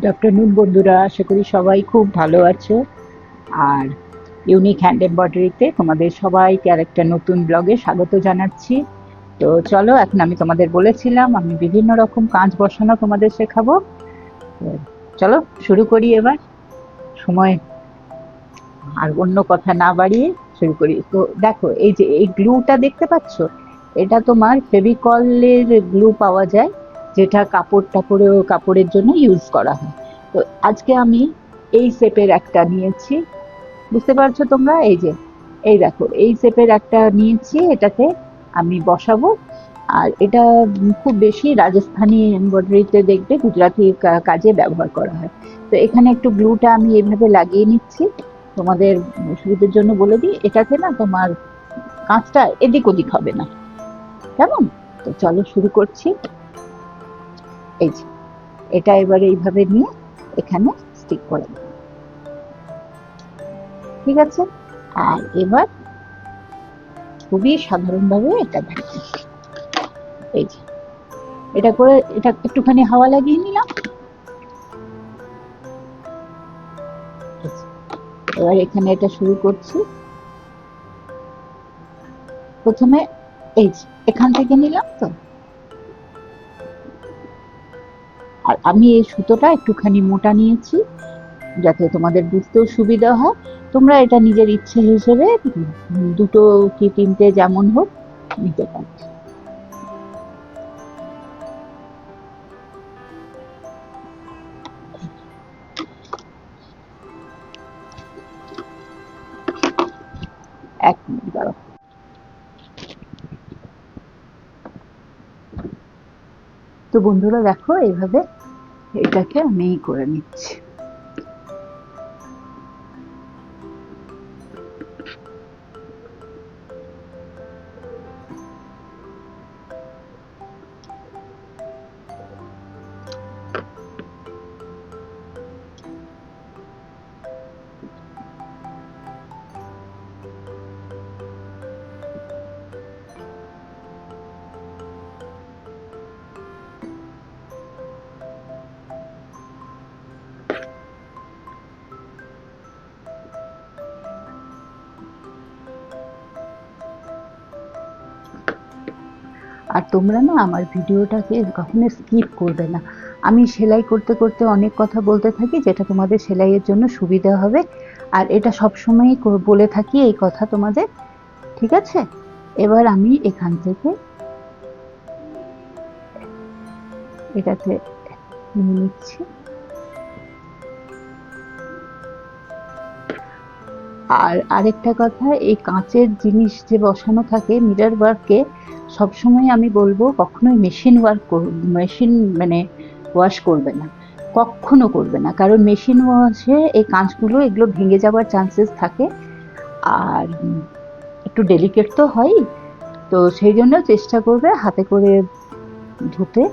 Good afternoon বন্ধুরা। আশা করি সবাই খুব ভালো আছো। আর ইউনিক হ্যান্ড এমব্রয়ডারিতে তোমাদের সবাইকে আর একটা নতুন ব্লগে স্বাগত জানাচ্ছি। তো চলো, এখন আমি তোমাদের বলেছিলাম, আমি বিভিন্ন রকম কাঁচ বসানো তোমাদের শেখাবো। চলো, শুরু করি এবার। সময় আর অন্য কথা না বাড়িয়ে শুরু করি। তো দেখো, এই যে এই গ্লুটা দেখতে পাচ্ছ? এটা তোমার ফেভিকলের গ্লু পাওয়া যায়, যেটা কাপড় টাপড়েও কাপড়ের জন্য ইউজ করা হয়। তো আজকে আমি এই শেপের একটা নিয়েছি। বুঝতে পারছ তোমরা? এই যে, এই দেখো, এই শেপের একটা নিয়েছি, এটাতে আমি বসাবো। আর এটা খুব বেশি রাজস্থানি এমব্রয়ডারিতে দেখবে গুজরাটি কাজে ব্যবহার করা হয়। তো এখানে একটু গ্লুটা আমি এইভাবে লাগিয়ে নিচ্ছি। তোমাদের সুবিধের জন্য বলে দিই, এটাতে না তোমার কাঁচটা এদিক ওদিক হবে না। কেমন? তো চলো শুরু করছি। এই যে, এটা এবারে এইভাবে নিয়ে এখানে স্টিক করে দেব। ঠিক আছে? আর এবার খুবই সাধারণভাবে এটা দেখো। এই যে, এটা করে, এটা একটুখানি হাওয়া লাগিয়ে নিলাম। এবার এখানে এটা শুরু করছি। প্রথমে এই এখান থেকে নিলাম তো। আর আমি এই সুতোটা একটুখানি মোটা নিয়েছি, যাতে তোমাদের বুঝতেও সুবিধা হয়। তোমরা এটা নিজের ইচ্ছে হিসেবে দুটো কি তিনটে যেমন হোক নিতে পারো। এক মিনিট, দাঁড়াও। তো বন্ধুরা দেখো, এইভাবে এটাকে আমি করে নিচ্ছি। আর তোমরা না আমার ভিডিওটাকে কখনো স্কিপ করবে না। আমি সেলাই করতে করতে অনেক কথা বলতে থাকি, যেটা তোমাদের সেলাইয়ের জন্য সুবিধা হবে। আর এটা সবসময়ই বলে থাকি এই কথা তোমাদের, ঠিক আছে? এবার আমি এখান থেকে এটাতে নিয়ে নিচ্ছি। আর আরেকটা কথা, এই কাঁচের জিনিস যে বসানো থাকে মিরর ওয়ার্কে সবসময় আমি বলব, কখনোই মেশিন ওয়ার্ক মেশিন মানে ওয়াশ করবে না। কখনো করবে না। কারণ মেশিন ওয়াশে এই কাঁচগুলো, এগুলো ভেঙে যাওয়ার চান্সেস থাকে। আর একটু ডেলিকেট তো হয়ই তো সেই জন্য চেষ্টা করবে হাতে করে ধুতে।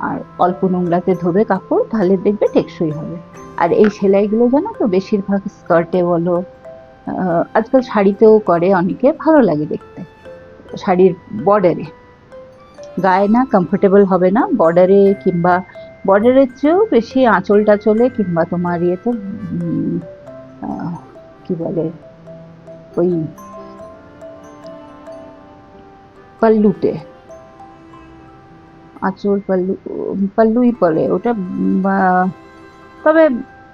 আর অল্প নোংরাতে ধোবে কাপড়, তাহলে দেখবে টেকসই হবে। আর এই সেলাইগুলো জানো তো, বেশিরভাগ স্কার্টে বলো আজকাল শাড়িতেও করে অনেকে, ভালো লাগে দেখতে। শাড়ির বর্ডারে গায়ে না কমফোর্টেবল হবে না বর্ডারে কিংবা বর্ডারের চেয়েও বেশি আঁচল টাচলে কিংবা তোমার ইয়েতে কি বলে, ওই পাল্লুতে। আঁচল পাল্লু, পাল্লুই বলে ওটা তবে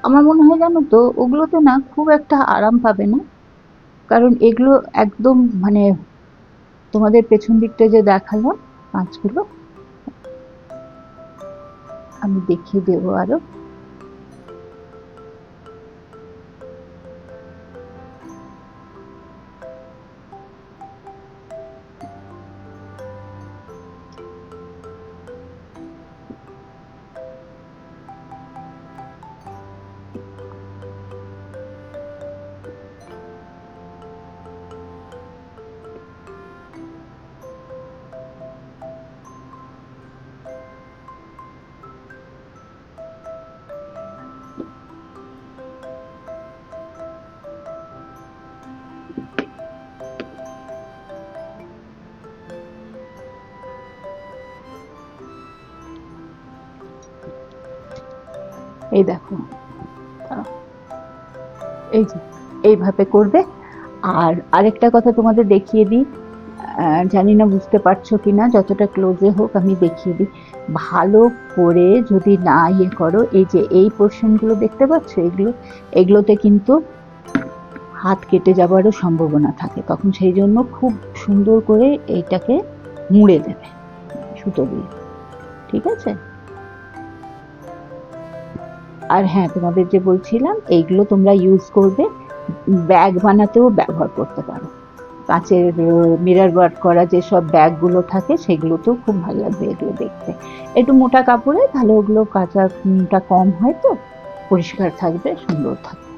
আমার মনে হয় জানো তো, ওগুলোতে না খুব একটা আরাম পাবে না। কারণ এগুলো একদম মানে তোমাদের পেছন দিকটা যে দেখালাম পাঁচগুলো আমি দেখিয়ে দেবো আরও। এই দেখো। এই যে, এইভাবে করবে। আর আরেকটা কথা তোমাদের দেখিয়ে দিই। জানি না বুঝতে পারছ কি না যতটা ক্লোজে হোক আমি দেখিয়ে দিই। ভালো করে যদি না ইয়ে করো, এই যে এই পোর্শনগুলো দেখতে পাচ্ছ? এগুলো, এগুলোতে কিন্তু হাত কেটে যাবারও সম্ভাবনা থাকে। তখন সেই জন্য খুব সুন্দর করে এইটাকে মুড়ে দেবে সুতো দিয়ে। ঠিক আছে? আর হ্যাঁ তোমাদের যে বলছিলাম, এইগুলো তোমরা ইউজ করবে। ব্যাগ বানাতেও ব্যবহার করতে পারো। কাঁচের মিরর ওয়ার্ক করা যেসব ব্যাগগুলো থাকে, সেগুলোতেও খুব ভালো লাগবে এগুলো দেখতে। একটু মোটা কাপড়ে, তাহলে ওগুলো কাঁচাটা কম হয় তো, পরিষ্কার থাকবে, সুন্দর থাকবে।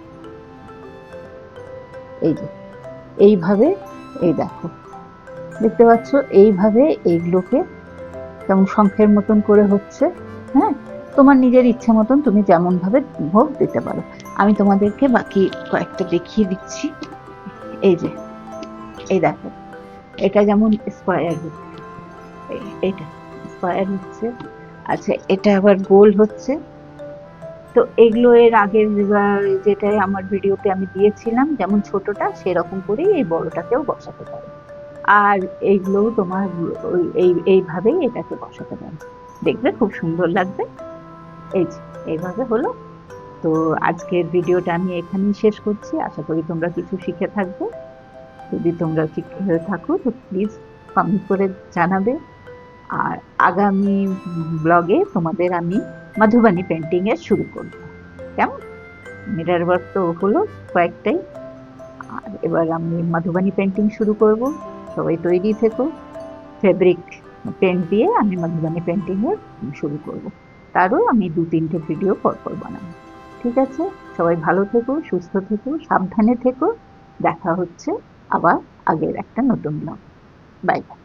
এই যে, এইভাবে, এই দেখো। দেখতে পাচ্ছ, এইভাবে এইগুলোকে যেমন শঙ্খের মতন করে হচ্ছে হ্যাঁ? তোমার নিজের ইচ্ছে মতন তুমি যেমন ভাবে ভোগ দিতে পারো। আমি তোমাদেরকে বাকি কয়েকটা দেখিয়ে দিচ্ছি। এই যে, এই দেখো, এটা যেমন স্কোয়ার এইটা স্কোয়ার হচ্ছে আচ্ছা এটা আবার গোল হচ্ছে। তো এগুলো এর আগের যেটাই আমার ভিডিওতে আমি দিয়েছিলাম, যেমন ছোটটা, সেরকম করেই এই বড়টাকেও বসাতে পারো। আর এইগুলোও তোমার এইভাবেই এটাকে বসাতে পারো। দেখবে খুব সুন্দর লাগবে। এই এইভাবে হলো। তো আজকের ভিডিওটা আমি এখানেই শেষ করছি। আশা করি তোমরা কিছু শিখে থাকবে। যদি তোমরা শিখে হয়ে থাকো, তো প্লিজ কমেন্ট করে জানাবে। আর আগামী ব্লগে তোমাদের আমি মধুবানী পেন্টিং এর শুরু করব। কেমন? মিরার ওয়ার্ক তো হলো কয়েকটাই। আর এবার আমি মধুবানী পেন্টিং শুরু করব। সবাই তৈরি থেকো। ফেব্রিক পেন্ট দিয়ে আমি মধুবানী পেন্টিং এর শুরু করব। তারও আমি দু তিনটে ভিডিও পর পর বানাবো। ঠিক আছে? সবাই ভালো থেকো, সুস্থ থেকো, সাবধানে থেকো। দেখা হচ্ছে আবার আগের একটা নতুন ব্লগ বাই বাই